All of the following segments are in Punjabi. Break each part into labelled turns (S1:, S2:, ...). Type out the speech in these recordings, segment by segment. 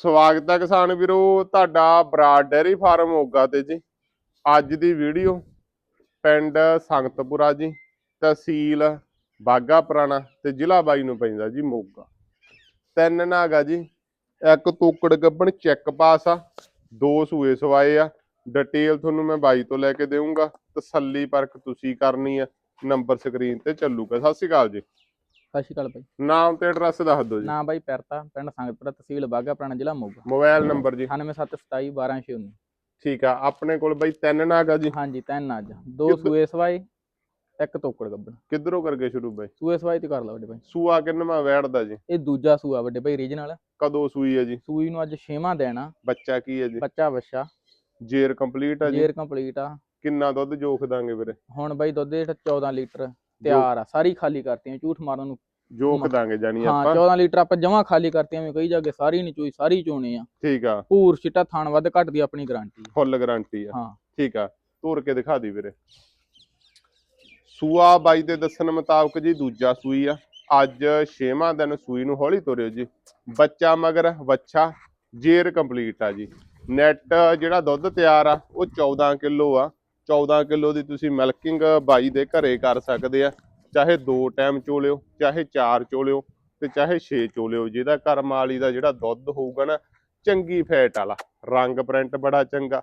S1: ਸਵਾਗਤ ਹੈ ਕਿਸਾਨ ਵੀਰੋ, ਤੁਹਾਡਾ ਬਰਾਡ ਡੈਰੀ ਫਾਰਮ ਹੋਗਾ ਤੇ ਜੀ। ਅੱਜ ਦੀ ਵੀਡੀਓ ਪਿੰਡ ਸੰਗਤਪੁਰਾ ਜੀ, ਤਹਿਸੀਲ ਬਾਗਾ ਪੁਰਾਣਾ ਤੇ ਜ਼ਿਲ੍ਹਾ ਬਾਈ ਨੂੰ ਪੈਂਦਾ ਜੀ ਮੋਗਾ। ਤਿੰਨ ਨਾਗਾ ਜੀ, ਇੱਕ ਤੋਕੜ ਗੱਬਣ ਚੈੱਕ ਪਾਸ ਆ, ਦੋ ਸੂਏ ਸਵਾਏ ਆ। ਡਿਟੇਲ ਤੁਹਾਨੂੰ ਮੈਂ ਬਾਈ ਤੋਂ ਲੈ ਕੇ ਦੇਵਾਂਗਾ ਤਸੱਲੀ ਪਰਖ ਤੁਸੀਂ ਕਰਨੀ ਆ, ਨੰਬਰ ਸਕਰੀਨ ਤੇ ਚੱਲੂਗਾ। ਸਤਿ ਸ਼੍ਰੀ ਅਕਾਲ ਜੀ।
S2: ਸਤਿ ਸ਼੍ਰੀ ਅਕਾਲ ਬਾਈ।
S1: ਨਾਮ ਤੇ ਐਡਰੈਸ ਦੱਸ ਦਿਓ ਜੀ।
S2: ਨਾਂ ਬਾਈ ਪੈਰਤਾ ਪਿੰਡ ਸੰਗਤਪੁਰਾ ਤਹਿਸੀਲ ਬਾਗਾ ਪੁਰਾਣਾ ਜ਼ਿਲ੍ਹਾ ਮੋਗਾ।
S1: ਮੋਬਾਈਲ ਨੰਬਰ ਜੀ।
S2: 9727 12619
S1: ਠੀਕ ਆ ਆਪਣੇ ਕੋਲ ਬਾਈ ਤਿੰਨ ਨਾਗਾ ਜੀ।
S2: ਹਾਂਜੀ ਤਿੰਨ ਅੱਜ ਦੋ ਸੂਏ ਸਵਾਈ ਇੱਕ ਤੋਕੜ ਗੱਬਣ
S1: ਕਿੱਧਰੋਂ ਕਰਕੇ ਸ਼ੁਰੂ ਬਾਈ?
S2: ਸੂਏ ਸਵਾਈ ਤੇ ਕਰ ਲਾ ਵੱਡੇ ਬਾਈ।
S1: ਸੂਆ ਕਿੰਨਵਾਂ ਵੈੜਦਾ ਜੀ?
S2: ਇਹ ਦੂਜਾ ਸੂਆ ਵੱਡੇ ਬਾਈ ਰੀਜਨਲ
S1: ਕਦੋਂ ਸੂਈ ਹੈ ਜੀ?
S2: ਸੂਈ ਨੂੰ ਅੱਜ ਛੇਵਾਂ ਦੇਣਾ
S1: ਬੱਚਾ ਕੀ ਹੈ ਜੀ?
S2: ਬੱਚਾ ਬੱਚਾ।
S1: ਜੇਰ ਕੰਪਲੀਟ ਹੈ ਜੀ?
S2: ਜੇਰ ਕੰਪਲੀਟ ਆ।
S1: ਕਿੰਨਾ ਦੁੱਧ ਜੋਖ ਦਾਂਗੇ ਵੀਰੇ?
S2: ਹੁਣ ਬਾਈ ਦੁੱਧ ਜਿਹੜਾ 14 ਲੀਟਰ। ਤਿਆਰ ਆ ਸਾਰੀ ਖਾਲੀ ਕਰਤੀਆਂ ਝੂਠ ਮਾਰਨ ਨੂੰ ਮ-
S1: ਦਾਂਗੇ ਜਾਨੀ
S2: ਹਾਂ
S1: ਆਪਾਂ।
S2: 14 ਲੀਟਰ ਆਪਾਂ ਜਮਾ ਖਾਲੀ ਕਰਤੀਆਂ ਵੀ ਕਈ ਜਾਗੇ ਸਾਰੀ ਨਹੀਂ ਚੋਈ ਸਾਰੀ ਚੋਣੇ ਆ।
S1: ਠੀਕ ਆ।
S2: ਪੂਰ ਛਿੱਟਾ ਥਾਣ ਵੱਧ ਘੱਟ ਦੀ ਆਪਣੀ ਗਾਰੰਟੀ
S1: ਫੁੱਲ ਗਾਰੰਟੀ ਆ।
S2: ਹਾਂ।
S1: ਠੀਕ ਆ। ਤੋਰ ਕੇ ਦਿਖਾ ਦੀ ਵੀਰੇ। ਸੂਆ ਬਾਈ ਦੇ ਦੱਸਣ ਮੁਤਾਬਕ ਜੀ ਦੂਜਾ ਸੂਈ ਆ। ਅੱਜ 6ਵਾਂ ਦਿਨ ਸੂਈ ਨੂੰ ਹੌਲੀ ਤੋਰਿਓ ਜੀ। ਬੱਚਾ ਮਗਰ ਵੱਛਾ ਜੇਰ ਕੰਪਲੀਟ ਆ ਜੀ। ਨੈਟ ਜਿਹੜਾ ਦੁੱਧ ਤਿਆਰ ਆ ਉਹ 14 ਕਿਲੋ ਆ। 14 ਕਿਲੋ ਦੀ ਤੁਸੀਂ ਮਿਲਕਿੰਗ ਬਾਈ ਦੇ ਘਰੇ ਕਰ ਸਕਦੇ ਆ। ਚਾਹੇ ਦੋ ਟਾਈਮ ਚੋਲਿਓ, ਚਾਹੇ ਚਾਰ ਚੋਲਿਓ ਤੇ ਚਾਹੇ ਛੇ ਚੋਲਿਓ। ਜਿਹਦਾ ਕਰਮ ਵਾਲੀ ਦਾ ਜਿਹੜਾ ਦੁੱਧ ਹੋਊਗਾ ਨਾ, ਚੰਗੀ ਫੈਟ ਵਾਲਾ। ਰੰਗ ਪ੍ਰਿੰਟ ਬੜਾ ਚੰਗਾ।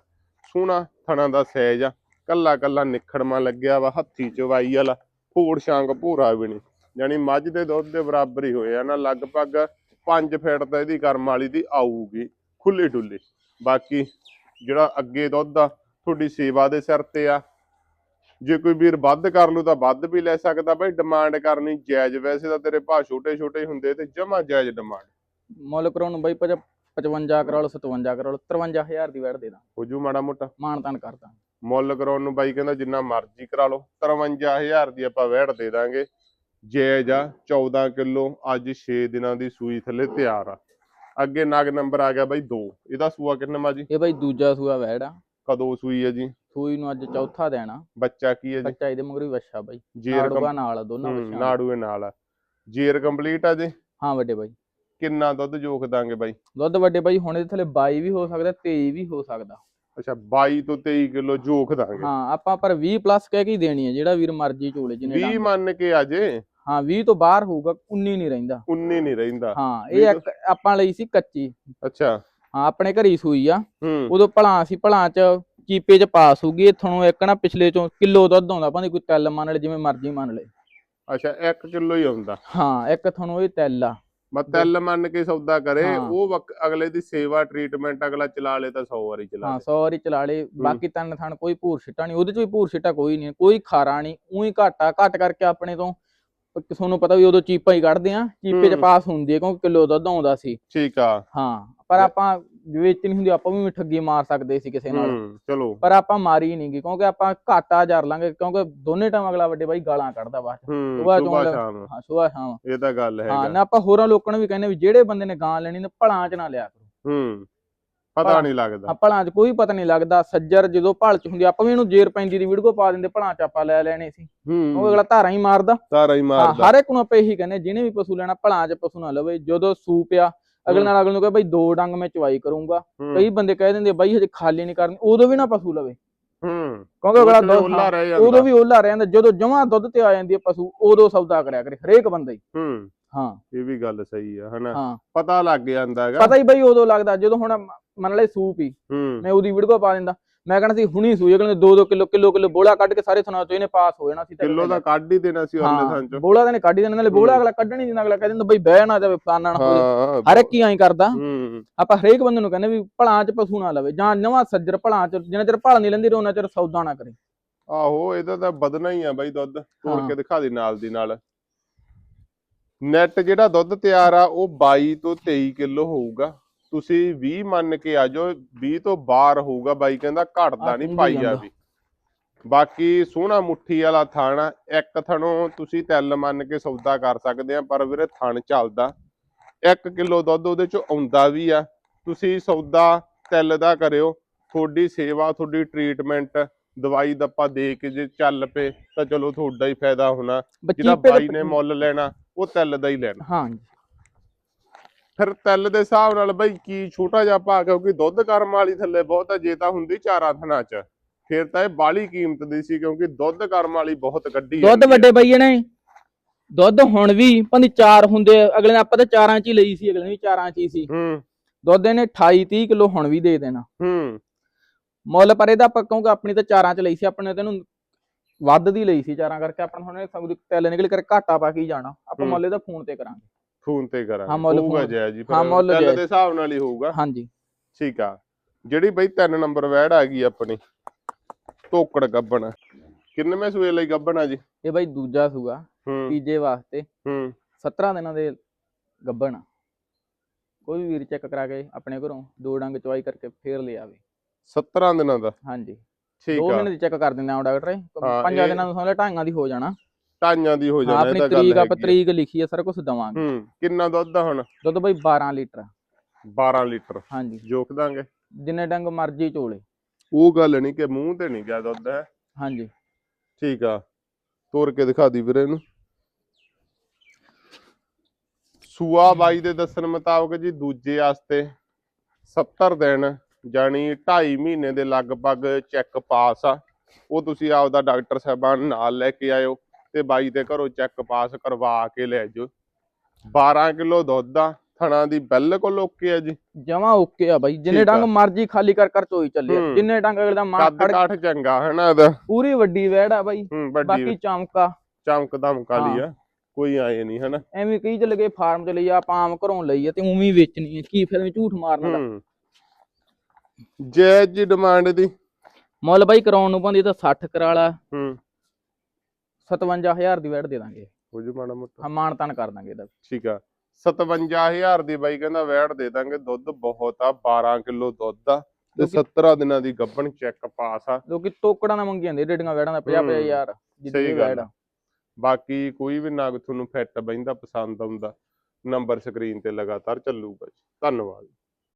S1: ਸੋਹਣਾ ਥਣਾ ਦਾ ਸਾਈਜ਼ ਆ। ਕੱਲਾ ਕੱਲਾ ਨਿਖੜਮਾ ਲੱਗਿਆ ਵਾ, ਹੱਥੀ ਚਵਾਈ ਵਾਲਾ। ਫੂੜ ਸ਼ਾਂਗ ਭੂਰਾ ਵੀ ਨਹੀਂ। ਯਾਨੀ ਮੱਝ ਦੇ ਦੁੱਧ ਦੇ ਬਰਾਬਰ ਹੀ ਹੋਏ ਆ ਨਾ। ਲਗਭਗ 5 ਫੀਟ ਤਾਂ ਇਹਦੀ ਕਰਮ ਵਾਲੀ ਦੀ ਆਊਗੀ ਖੁੱਲੀ ਡੁੱਲੀ ਬਾਕੀ ਜਿਹੜਾ ਅੱਗੇ ਦੁੱਧ ਆ ਤੁਹਾਡੀ ਸੇਵਾ ਦੇ ਸਿਰ ਤੇ ਆ। ਜੇ ਕੋਈ ਵੀਰ ਵੱਧ ਕਰ ਲੂ ਤਾਂ ਵੱਧ ਵੀ ਲੈ ਸਕਦਾ। ਬਈ ਡਿਮਾਂਡ ਕਰਨੀ ਜਾਇਜ਼ ਵੈਸੇ ਤਾਂ ਤੇਰੇ ਭਾ ਛੋਟੇ ਛੋਟੇ ਹੁੰਦੇ ਤੇ ਜਮਾ ਜਾਇਜ਼ ਡਿਮਾਂਡ
S2: ਮੁੱਲ ਕਰਾਉਣ ਨੂੰ ਬਾਈ 55 ਕਰਾ ਲਓ 57 ਕਰਾ ਲਓ 53000 ਦੀ ਵੈਟ ਦੇ ਦਾਂ
S1: ਹੋ ਜੂ ਮਾੜਾ ਮੋਟਾ।
S2: ਮਾਣ ਤਾਨ ਕਰਦਾ
S1: ਮੁੱਲ ਕਰਾਉਣ ਨੂੰ ਬਾਈ ਕਹਿੰਦਾ ਜਿੰਨਾ ਮਰਜ਼ੀ ਕਰਾ ਲਓ 53000 ਦੀ ਆਪਾਂ ਵਹਿੜ ਦੇ ਦਾਂਗੇ। ਜਾਇਜ਼ ਆ 14 ਕਿਲੋ ਅੱਜ 6 ਦਿਨਾਂ ਦੀ ਸੂਈ ਥੱਲੇ ਤਿਆਰ ਆ। ਅੱਗੇ ਨਗ ਨੰਬਰ ਆ ਗਿਆ ਬਾਈ 2 ਇਹਦਾ ਸੂਆ ਕਿੰਨਾ ਜੀ
S2: ਇਹ ਬਾਈ ਦੂਜਾ ਸੂਆ ਵੈੜ ਆ।
S1: ਕਦੋਂ ਸੂਈ ਹੈ ਜੀ?
S2: ਸੂਈ ਨੂੰ ਅੱਜ ਚੌਥਾ ਦੇਣਾ
S1: ਬੱਚਾ ਕੀ ਹੈ ਜੀ?
S2: ਬੱਚਾ ਇਹਦੇ ਮਗਰ ਵੀ ਵੱਛਾ ਬਾਈ।
S1: ਜੇਰ
S2: ਨਾੜੂਗਾ ਨਾਲ ਆ ਦੋਨਾਂ ਵੱਛਾ
S1: ਨਾੜੂਏ ਨਾਲ ਆ। ਜੇਰ ਕੰਪਲੀਟ ਆ ਜੀ?
S2: ਹਾਂ ਵੱਡੇ ਬਾਈ।
S1: ਕਿੰਨਾ ਦੁੱਧ ਜੋਖ ਦਾਂਗੇ ਬਾਈ?
S2: ਦੁੱਧ ਵੱਡੇ ਬਾਈ ਹੁਣ ਇਹਦੇ ਥੱਲੇ 22 ਵੀ ਹੋ ਸਕਦਾ 23 ਵੀ ਹੋ ਸਕਦਾ।
S1: ਅੱਛਾ 22 ਤੋਂ 23 ਕਿਲੋ ਜੋਖ ਦਾਂਗੇ।
S2: ਹਾਂ ਆਪਾਂ ਪਰ 20 ਪਲੱਸ ਕਹਿ ਕੇ ਹੀ ਦੇਣੀ ਹੈ ਜਿਹੜਾ ਵੀਰ ਮਰਜ਼ੀ ਚੋਲੇ ਜਿਹਨੇ
S1: 20
S2: ਡੰਗ।
S1: ਮੰਨ ਕੇ ਆ ਜੇ?
S2: ਹਾਂ 20 ਤੋਂ ਬਾਹਰ ਹੋਊਗਾ 19 ਨਹੀਂ ਰਹਿੰਦਾ।
S1: 19 ਨਹੀਂ ਰਹਿੰਦਾ।
S2: ਹਾਂ ਇਹ ਆਪਾਂ ਲਈ ਸੀ ਕੱਚੀ।
S1: ਅੱਛਾ।
S2: ਹਾਂ ਆਪਣੇ ਘਰੀ ਸੂਈ ਆ।
S1: ਹੂੰ।
S2: ਉਦੋਂ ਭਲਾਂ ਸੀ ਭਲਾਂ ਚ ਚੀਪੇ ਚ ਪਾਸ ਹੋਊਗੀ ਇਥੋਂ ਇੱਕ ਨਾ ਪਿਛਲੇ ਚੋਂ ਕਿਲੋ ਦੁੱਧ ਆਉਂਦਾ ਭਾਵੇਂ ਕੋਈ ਤੈਲ ਮੰਨ ਲੈ ਜਿਵੇਂ ਮਰਜ਼ੀ ਮੰਨ ਲੈ।
S1: ਅੱਛਾ 1 ਕਿਲੋ ਹੀ ਆਉਂਦਾ।
S2: ਹਾਂ ਇੱਕ ਤੁਹਾਨੂੰ ਇਹ ਤੈਲ ਆ।
S1: ਮੈਂ ਤਿਲ ਮੰਨ ਕੇ ਸੌਦਾ ਕਰੇ
S2: ਹਾਂ।
S1: ਉਹ ਅਗਲੇ ਦੀ ਸੇਵਾ ਟ੍ਰੀਟਮੈਂਟ ਅਗਲਾ ਚਲਾ ਲੇ ਤਾਂ 100 ਵਾਰੀ ਚਲਾ
S2: ਹਾਂ
S1: ਲੇ।
S2: 100 ਵਾਰੀ ਚਲਾ ਲੇ ਬਾਕੀ ਤਨ ਥਣ ਕੋਈ ਭੂਰ ਛਿੱਟਾ ਨਹੀਂ ਉਹਦੇ ਚ ਵੀ ਭੂਰ ਛਿੱਟਾ ਕੋਈ ਨਹੀਂ ਕੋਈ ਖਾਰਾ ਨਹੀਂ ਉਹੀ ਘਾਟਾ ਘੱਟ ਕਰਕੇ ਆਪਣੇ ਤੋਂ ਤੁਹਾਨੂੰ ਪਤਾ ਵੀ ਉਦੋਂ ਚੀਪਾਂ ਹੀ ਕੱਢਦੇ ਆ ਚੀਪੇ ਚ
S1: ਹੂੰ।
S2: ਪਾਸ ਹੁੰਦੀ ਹੈ ਕਿਉਂਕਿ ਕਿਲੋ ਦੁੱਧ ਆਉਂਦਾ ਸੀ।
S1: ਠੀਕ ਆ।
S2: ਹਾਂ ਪਰ ਆਪਾਂ ਵੇਚਣੀ ਹੁੰਦੀ ਆਪਾਂ ਵੀ ਠੱਗੀ ਮਾਰ ਸਕਦੇ ਸੀ ਕਿਸੇ ਨਾਲ।
S1: ਹੂੰ ਚਲੋ।
S2: ਪਰ ਆਪਾਂ ਮਾਰੀ ਨਹੀਂ ਗੀ ਕਿਉਂਕਿ ਆਪਾਂ ਘਾਟਾ ਜਰ ਲਾਂਗੇ ਕਿਉਂਕਿ ਦੋਨੇ ਟਾਈਮ ਅਗਲਾ ਵੱਡੇ ਬਾਈ ਗਾਲਾਂ ਕੱਢਦਾ ਬਾਅਦ
S1: ਹੂੰ
S2: ਸੁਬਾਹ
S1: ਸ਼ਾਮ।
S2: ਹਾਂ ਸੁਬਾਹ ਸ਼ਾਮ।
S1: ਇਹ ਤਾਂ ਗੱਲ
S2: ਹਾਂ
S1: ਹੈਗਾ।
S2: ਨਾ ਆਪਾਂ ਹੋਰਾਂ ਲੋਕਾਂ ਨੂੰ ਵੀ ਕਹਿੰਦੇ ਵੀ ਜਿਹੜੇ ਬੰਦੇ ਨੇ ਗਾਂ ਲੈਣੀ ਨੇ ਭਲਾਂ ਚ ਨਾ ਲਿਆ ਕਰੋ।
S1: ਹੂੰ। ਪਤਾ ਨਹੀਂ
S2: ਆ
S1: ਲੱਗਦਾ
S2: ਭਲਾਂ ਚ ਕੋਈ ਪਤਾ ਨਹੀਂ ਲੱਗਦਾ। ਸੱਜਰ ਜਦੋਂ ਭਲ ਚ ਹੁੰਦੀ ਆ, ਆਪਾਂ ਵੀ ਇਹਨੂੰ ਜੇਰ ਪੈਂਦੀ ਦੀ ਵੀਡੀਓ ਪਾ ਦਿੰਦੇ ਭਲਾਂ ਚ ਆਪਾਂ ਲੈ ਲੈਣੇ ਸੀ। ਉਹ ਅਗਲਾ ਧਾਰਾਂ ਹੀ ਮਾਰਦਾ।
S1: ਤਾਰਾ ਹੀ ਮਾਰਦਾ।
S2: ਹਰ ਇੱਕ ਨੂੰ ਆਪਾਂ ਇਹੀ ਕਹਿੰਦੇ ਜਿਹਨੇ ਵੀ ਪਸ਼ੂ ਲੈਣਾ ਭਲਾਂ ਚ ਪਸ਼ੂ ਨਾ ਲਵੇ। ਜਦੋਂ ਸੂਪ ਆ ਅਗਲੇ। ਨਾਲ ਅਗਲੇ ਨੂੰ ਕਹੇ ਬਈ ਦੋ ਡੰਗ ਮੈਂ ਚਵਾਈ ਕਰੂੰਗਾ। ਕਈ ਬੰਦੇ ਕਹਿ ਦਿੰਦੇ ਬਾਈ ਹਜੇ ਖਾਲੀ ਨਹੀਂ ਕਰਨੀ। ਉਦੋਂ ਵੀ ਨਾ ਪਸ਼ੂ ਲਵੇ।
S1: ਹੂੰ।
S2: ਕਿਉਂਕਿ ਅਗਲਾ
S1: ਉਦੋਂ
S2: ਵੀ ਓਲਾ ਰਹਿ ਜਾਂਦਾ। ਜਦੋਂ ਜਮਾਂ ਦੁੱਧ ਤੇ ਆ ਜਾਂਦੀ ਹੈ ਪਸ਼ੂ ਉਦੋਂ ਸੌਦਾ ਕਰਿਆ ਕਰੇ ਹਰੇਕ ਬੰਦਾ ਹੀ।
S1: ਹੂੰ।
S2: ਹਾਂ।
S1: ਇਹ ਵੀ ਗੱਲ ਸਹੀ ਆ ਹਨਾ?
S2: ਹਾਂ।
S1: ਪਤਾ ਲੱਗ ਜਾਂਦਾ ਹੈਗਾ।
S2: ਪਤਾ ਹੀ ਬਈ ਉਦੋਂ ਲੱਗਦਾ ਜਦੋਂ ਹੁਣ ਮੰਨ ਲੈ ਸੂਪ ਹੀ
S1: ਹੂੰ।
S2: ਮੈਂ ਉਹਦੀ ਵੀਡੀਓ ਪਾ ਦਿੰਦਾ। ਮੈਂ ਕਹਿੰਦਾ ਸੀ ਹੁਣੀ ਸੂਈ ਅਗਲੇ 2-2 ਕਿਲੋ ਕਿਲੋ ਕਿਲੋ ਬੋਲਾ ਕੱਢ ਕੇ ਸਾਰੇ ਥਣਾ ਚੋਂ ਇਹਨੇ ਪਾਸ ਹੋ ਜਾਣਾ ਸੀ
S1: ਕਿਲੋ ਦਾ ਕੱਢ ਹੀ ਦੇਣਾ ਸੀ ਉਹਨੇ ਥਾਂ
S2: ਹਾਂ
S1: ਚੋਂ।
S2: ਬੋਲਾ ਤਾਂ ਨੇ ਕੱਢ ਹੀ ਦੇਣਾ ਨਾਲੇ ਬੋਲਾ
S1: ਹੂੰ।
S2: ਅਗਲਾ ਕੱਢਣੀ ਨਹੀਂ ਅਗਲਾ ਕਹਿ ਦਿੰਦਾ ਬਈ ਬਹਿ ਨਾ ਜਾਵੇ ਫਲਾਨਾ ਨਾ ਹੋਵੇ।
S1: ਹਾਂ
S2: ਹਰ ਇੱਕ ਹੀ ਐਂ ਕਰਦਾ।
S1: ਹੂੰ।
S2: ਆਪਾਂ ਹਰੇਕ ਬੰਦੇ ਨੂੰ ਕਹਿੰਦੇ ਵੀ ਭਲਾਂ ਚ ਪਸ਼ੂ ਨਾ ਲਵੇ ਜਾਂ ਨਵਾਂ ਸੱਜਰ ਭਲਾਂ ਚ ਜਿੰਨਾ ਚਿਰ ਭਲ ਨਹੀਂ ਲੈਂਦੀ ਉਹਨਾਂ ਚਿਰ ਸੌਦਾ ਨਾ ਕਰੇ।
S1: ਆਹੋ ਇਹਦਾ ਤਾਂ ਵਧਣਾ ਹੀ ਆ ਬਾਈ ਦੁੱਧ ਤੋੜ
S2: ਹਾਂ।
S1: ਕੇ ਦਿਖਾ ਦੇ ਨਾਲ ਦੀ ਨਾਲ। ਨੈਟ ਜਿਹੜਾ ਦੁੱਧ ਤਿਆਰ ਆ ਉਹ 22 ਤੋਂ 23 ਕਿਲੋ ਹੋਊਗਾ। ਤੁਸੀਂ 20 ਮੰਨ ਕੇ ਆ ਜਾਓ 20 ਤੋਂ ਬਾਹਰ ਹੋਊਗਾ ਬਾਈ ਕਹਿੰਦਾ ਘਟਦਾ ਨਹੀਂ
S2: ਪੂੰਝੀ
S1: ਪਾਈ
S2: ਜਾਂਦਾ।
S1: ਆ ਵੀ ਬਾਕੀ ਸੋਹਣਾ ਮੁੱਠੀ ਵਾਲਾ ਥਣ ਇੱਕ ਥਣੋਂ ਤੁਸੀਂ ਤਿਲ ਮੰਨ ਕੇ ਸੌਦਾ ਕਰ ਸਕਦੇ ਆ ਪਰ ਵੀਰੇ ਥਣ ਚੱਲਦਾ। 1 ਕਿਲੋ ਦੁੱਧ ਉਹਦੇ ਚੋਂ ਆਉਂਦਾ ਵੀ ਆ। ਤੁਸੀਂ ਸੌਦਾ ਤਿਲ ਦਾ ਕਰਿਓ ਤੁਹਾਡੀ ਸੇਵਾ ਤੁਹਾਡੀ ਟ੍ਰੀਟਮੈਂਟ ਦਵਾਈ ਦੱਪਾ ਦੇ ਕੇ ਜੇ ਚੱਲ ਪਏ ਤਾਂ ਚਲੋ ਤੁਹਾਡਾ ਹੀ ਫਾਇਦਾ ਹੋਣਾ। ਜਿਹੜਾ ਬਾਈ ਨੇ ਮੁੱਲ ਲੈਣਾ ਉਹ ਤਿਲ ਦਾ ਹੀ ਲੈਣਾ।
S2: ਹਾਂ ਜੀ।
S1: ਫਿਰ ਤਿਲ ਦੇ ਹਿਸਾਬ ਨਾਲ ਬਈ ਕੀ ਛੋਟਾ ਜਿਹਾ ਭਾਅ ਕਿਉਂਕਿ ਦੁੱਧ ਕਰਮ ਵਾਲੀ ਥੱਲੇ ਬਹੁਤ ਆ ਜੇ ਤਾਂ ਹੁੰਦੀ ਚਾਰਾਂ ਥਣਾ ਚ। ਫਿਰ ਤਾਂ ਇਹ ਬਾਲੀ ਕੀਮਤ ਦੀ ਸੀ ਕਿਉਂਕਿ ਦੁੱਧ ਕਰਮ ਵਾਲੀ ਬਹੁਤ ਕੱਢੀ
S2: ਦੁੱਧ। ਵੱਡੇ ਬਈ ਨੇ ਦੁੱਧ ਹੁਣ ਵੀ ਪੰਦੀ ਚਾਰ ਹੁੰਦੇ ਅਗਲੇ ਨੇ ਆਪਾਂ ਤਾਂ ਚਾਰਾਂ ਚ ਹੀ ਲਈ ਸੀ ਅਗਲੇ ਨੇ ਵੀ ਚਾਰਾਂ ਚ ਹੀ ਸੀ।
S1: ਹੂੰ।
S2: ਦੁੱਧ ਇਹਨੇ 28 30 ਕਿਲੋ ਹੁਣ ਵੀ ਦੇ ਦੇਣਾ।
S1: ਹੂੰ।
S2: ਮੁੱਲ ਪਰ ਇਹਦਾ ਆਪਾਂ ਕਹੂੰਗਾ ਆਪਣੀ ਤਾਂ ਚਾਰਾਂ ਚ ਲਈ ਸੀ ਆਪਣੇ ਤੈਨੂੰ ਵੱਧ ਦੀ ਲਈ ਸੀ ਚਾਰਾਂ ਕਰਕੇ ਆਪਾਂ ਹੁਣ ਦੀ ਤਿਲ ਨਿਕਲ ਕਰ ਘਾਟਾ ਪਾ ਕੇ ਹੀ ਜਾਣਾ। ਆਪਾਂ। ਮੁੱਲ ਇਹਦਾ ਫੋਨ ਤੇ ਕਰਾਂਗੇ।
S1: ਫੋਨ ਤੇ ਕਰਾਂਗੇ। ਹੋਊਗਾ ਜੈ ਜੀ
S2: ਮੁੱਲ
S1: ਤਿਲ। ਦੇ ਹਿਸਾਬ ਨਾਲ ਹੀ ਹੋਊਗਾ।
S2: ਹਾਂਜੀ।
S1: ਠੀਕ ਆ। ਜਿਹੜੀ ਬਈ ਤਿੰਨ ਨੰਬਰ ਵੈੜ ਆ ਗਈ ਆਪਣੀ ਧੋਕੜ ਗੱਬਣ। ਕਿੰਨਵੇਂ ਸੂਏ ਲਈ ਗੱਬਣ ਆ ਜੀ?
S2: ਇਹ ਬਾਈ ਦੂਜਾ ਸੂਗਾ
S1: ਹੂੰ।
S2: ਤੀਜੇ ਵਾਸਤੇ
S1: ਹੂੰ।
S2: 17 ਦਿਨਾਂ ਦੇ ਗੱਭਣ ਕੋਈ ਵੀ ਵੀਰ ਚੈੱਕ ਕਰਾ ਕੇ ਆਪਣੇ ਘਰੋਂ ਦੋ ਡੰਗ ਚਵਾਈ ਕਰਕੇ ਫੇਰ ਲੈ ਆਵੇ।
S1: 17 ਦਿਨਾਂ ਦਾ?
S2: ਹਾਂਜੀ।
S1: ਠੀਕ ਆ।
S2: ਮਹੀਨੇ ਦੀ ਚੈੱਕ ਕਰ ਦਿੰਦੇ ਆ ਡਾਕਟਰ
S1: ਹਾਂ,
S2: ਪੰਜਾਂ ਦਿਨਾਂ ਨੂੰ ਸਮਝ ਲੈ ਢਾਈਆਂ ਦੀ ਹੋ ਜਾਣਾ।
S1: ਢਾਈਆਂ ਦੀ ਹੋ
S2: ਹਾਂ
S1: ਜਾਣਾ ਇਹ ਤਾਂ ਗੱਲ
S2: ਤਰੀਕ ਆਪਾਂ
S1: ਆ।
S2: ਤਰੀਕ ਲਿਖੀ ਹੈ ਸਾਰਾ ਕੁਝ ਦਵਾਂਗੇ।
S1: ਹੂੰ ਕਿੰਨਾ ਦੁੱਧ ਆ ਹੁਣ?
S2: ਦੁੱਧ ਬਾਈ 12 ਲੀਟਰ।
S1: 12 ਲੀਟਰ।
S2: ਹਾਂਜੀ।
S1: ਜੋਕ ਦਾਂਗੇ।
S2: ਜਿੰਨੇ ਡੰਗ ਮਰਜ਼ੀ ਚੋਲੇ
S1: ਉਹ ਗੱਲ ਨਹੀਂ ਕਿ ਮੂੰਹ ਤੇ ਨਹੀਂ ਗਿਆ ਦੁੱਧ ਹੈ।
S2: ਹਾਂਜੀ।
S1: ਠੀਕ ਆ। ਤੋੜ ਕੇ ਦਿਖਾ ਦੀ ਵੀਰੇ ਇਹਨੂੰ। ਸੂਆ ਬਾਈ ਦੇ ਦੱਸਣ ਮੁਤਾਬਕ ਜੀ ਦੂਜੇ ਵਾਸਤੇ 70 ਦਿਨ ਜਾਨੀ 2.5 ਮਹੀਨੇ ਦੇ ਲਗਭਗ ਚੈੱਕ ਪਾਸ ਆ। ਉਹ ਤੁਸੀਂ ਆਪਦਾ ਡਾਕਟਰ ਸਾਹਿਬਾਨ ਨਾਲ ਲੈ ਕੇ ਆਇਓ ਤੇ ਬਾਈ ਦੇ ਘਰੋਂ ਚੈੱਕ ਪਾਸ ਕਰਵਾ ਕੇ ਲੈ ਜਾਓ 12 ਕਿਲੋ ਦੁੱਧ ਆ ਥਣਾ ਦੀ ਬਿਲਕੁਲ ਓਕੇ ਆ ਜੀ।
S2: ਜਮਾ ਓਕੇ ਆ ਬਾਈ ਜਿੰਨੇ। ਡੰਗ ਮਰਜ਼ੀ ਖਾਲੀ ਕਰ ਕਰ ਚੋਈ ਚੱਲੇ। ਜਿੰਨੇ ਡੰਗ ਅਗਲੇ ਦਾ ਮਾਰ
S1: ਕੱਦ ਕਾਠ ਚੰਗਾ ਹੈ ਨਾ ਇਹਦਾ?
S2: ਪੂਰੀ ਵੱਡੀ ਵੈੜ ਆ ਬਾਈ। ਬਾਕੀ ਚਮਕਾ।
S1: ਚਮਕ ਦਮਕ ਵਾਲੀ ਆ। ਕੋਈ ਆਏ ਨਹੀਂ ਹਨਾ?
S2: ਐਵੇਂ ਕਈ ਚ ਲਗੇ ਫਾਰਮ ਚ ਲਈ ਆ ਆਪਾਂ ਆਮ ਘਰੋਂ ਲਈ ਆ ਤੇ ਉਵੇਂ ਵੇਚਣੀ ਕੀ ਫਿਰ ਝੂਠ ਮਾਰਨ ਦਾ?
S1: ਹੂੰ ਜੈ ਜੀ ਡਿਮਾਂਡ ਦੀ।
S2: ਮੁੱਲ ਬਾਈ ਕਰਾਉਣ ਨੂੰ ਪਾਉਂਦੀ ਤਾਂ 60 ਕਰਾਲਾ
S1: ਹੂੰ।
S2: 57000 ਦੀ ਵੈਟ ਦੇ ਦਾਂਗੇ।
S1: ਹੋ ਜੂ ਮਾੜਾ ਮੋਟਾ।
S2: ਹਾਂ ਮਾਣ ਤਾਣ ਕਰ ਦਾਂਗੇ ਇਹਦਾ।
S1: ਠੀਕ ਆ। 57000 ਦੀ ਬਾਈ ਕਹਿੰਦਾ ਵੈੜ ਦੇ ਦਾਂਗੇ। ਦੁੱਧ ਬਹੁਤ ਆ 12 ਕਿਲੋ ਦੁੱਧ ਆ। ਤੇ
S2: ਲੋਕੀ-
S1: 17 ਦਿਨਾਂ ਦੀ ਗੱਭਣ ਚੈੱਕ ਪਾਸ ਆ।
S2: ਲੋਕੀ ਤੋਕੜਾਂ ਨਾਲ ਮੰਗੀ ਜਾਂਦੇ ਰੇਡੀਆਂ ਵੈੜਾਂ ਦਾ 50
S1: ਹੂੰ।
S2: 50000 ਜਿੱਦੀ ਵੈੜ।
S1: ਬਾਕੀ ਕੋਈ ਵੀ ਨਾਗ ਤੁਹਾਨੂੰ ਫਿੱਟ ਬੈਂਦਾ ਪਸੰਦ ਆਉਂਦਾ ਨੰਬਰ ਸਕਰੀਨ ਤੇ ਲਗਾਤਾਰ ਚੱਲੂਗਾ ਜੀ ਧੰਨਵਾਦ।